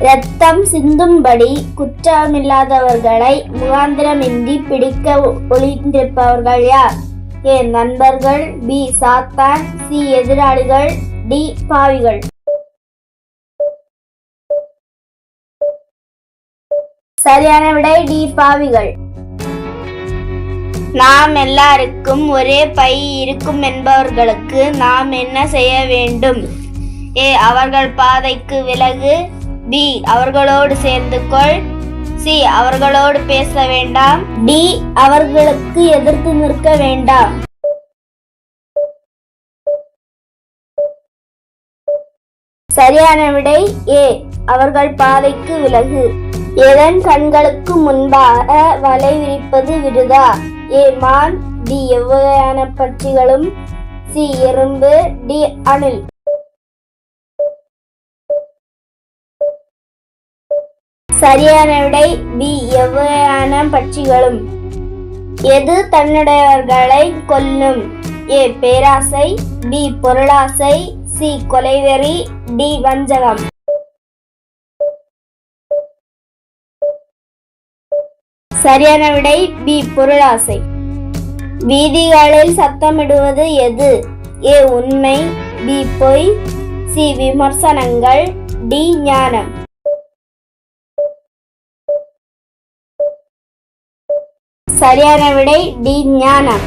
ரத்தம் சிந்தும்படி குற்றமில்லாதவர்களை முகாந்திரமின்றி பிடிக்க ஒளிந்திருப்பவர்கள் யார்? ஏ. நண்பர்கள் பி. சாத்தான் சி. எதிராளிகள் டி. பாவிகள். சரியான விடை டி. பாவிகள். நாம் எல்லாருக்கும் ஒரே பை இருக்கும் என்பவர்களுக்கு நாம் என்ன செய்ய வேண்டும்? ஏ. அவர்கள் பாதைக்கு விலகு பி அவர்களோடு சேர்ந்து கொள் சி அவர்களோடு பேச வேண்டாம். டி அவர்களுக்கு எதிர்த்து நிற்க வேண்டாம். சரியான விடை ஏ அவர்கள் பாதைக்கு விலகு. எதன் கண்களுக்கு முன்பாக வலை விரிப்பது விருதா ஏ மான். டி எவ்வகையான பட்சிகளும். சி எறும்பு. டி அணில். சரியான விடை பி எவ்வகையான பட்சிகளும். எது தன்னுடையவர்களை கொல்லும்? ஏ பேராசை பி பொருளாசை சி கொலைவெறி டி வஞ்சகம். சரியான விடை பி பொருளாசை. வீதிகளில் சத்தமிடுவது எது? ஏ உண்மை பி பொய் சி விமர்சனங்கள் டி ஞானம். சரியான விடை டி ஞானம்